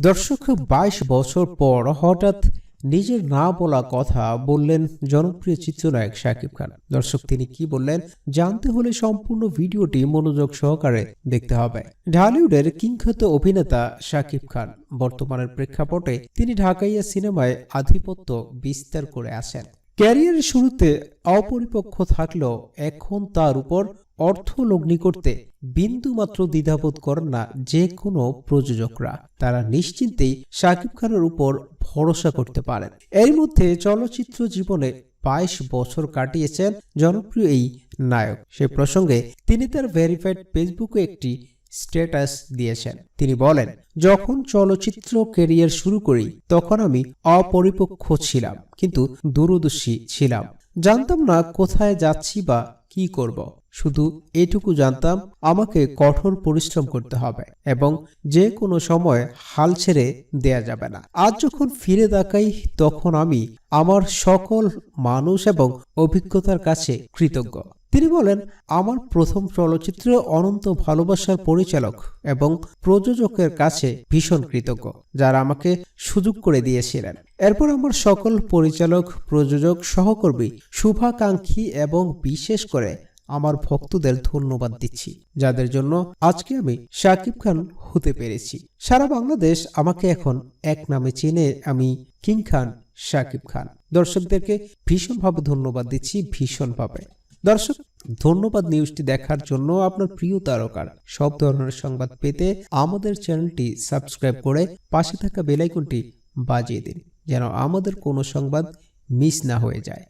দর্শক, বাইশ বছর পর হঠাৎ নিজের না বলা কথা বললেন জনপ্রিয় চিত্রনায়ক শাকিব খান। দর্শক, তিনি কি বললেন জানতে হলে সম্পূর্ণ ভিডিওটি মনোযোগ সহকারে দেখতে হবে। ঢালিউডের কিংখ্যাত অভিনেতা শাকিব খান। বর্তমানের প্রেক্ষাপটে তিনি ঢাকাইয়া সিনেমায় আধিপত্য বিস্তার করে আসেন ক্যারিয়ারের শুরুতে অপরিপক্ষ থাকলেও এখন তার উপর অর্থ লগ্নি করতে বিন্দুমাত্র দ্বিধাবোধ করেন না যে কোনো প্রযোজকরা। তারা নিশ্চিন্তেই শাকিব খানের উপর ভরসা করতে পারেন। এর মধ্যে চলচ্চিত্র জীবনে বাইশ বছর কাটিয়েছেন জনপ্রিয় এই নায়ক। সে প্রসঙ্গে তিনি তার ভেরিফাইড ফেসবুকে একটি স্ট্যাটাস দিয়েছেন। তিনি বলেন, যখন চলচ্চিত্র কেরিয়ার শুরু করি, তখন আমি অপরিপক্ষ ছিলাম, কিন্তু দূরদর্শী ছিলাম। জানতাম না কোথায় যাচ্ছি বা কি করব। শুধু এটুকু জানতাম, আমাকে কঠোর পরিশ্রম করতে হবে এবং যে কোনো সময় হাল ছেড়ে দেয়া যাবে না। আজ যখন ফিরে তাকাই, তখন আমি আমার সকল মানুষ এবং অভিজ্ঞতার কাছে কৃতজ্ঞ। তিনি বলেন, আমার প্রথম চলচ্চিত্র অনন্ত ভালোবাসার পরিচালক এবং প্রযোজকের কাছে ভীষণ কৃতজ্ঞ, যারা আমাকে সুযোগ করে দিয়েছিলেন। এরপর আমার সকল পরিচালক, প্রযোজক, সহকর্মী শুভাকাঙ্ক্ষী এবং বিশেষ করে আমার ভক্তদের ধন্যবাদ দিচ্ছি, যাদের জন্য আজকে আমি শাকিব খান হতে পেরেছি। সারা বাংলাদেশ আমাকে এখন এক নামে চেনে আমি কিং খান, শাকিব খান। দর্শকদেরকে ভীষণভাবে ধন্যবাদ দিচ্ছি ভীষণভাবে। দর্শক, ধন্যবাদ নিউজটি দেখার জন্য আপনার প্রিয় তারকার। সব ধরনের সংবাদ পেতে আমাদের চ্যানেলটি সাবস্ক্রাইব করে পাশে থাকা বেলাইকনটি বাজিয়ে দিন, যেন আমাদের কোনো সংবাদ মিস না হয়ে যায়।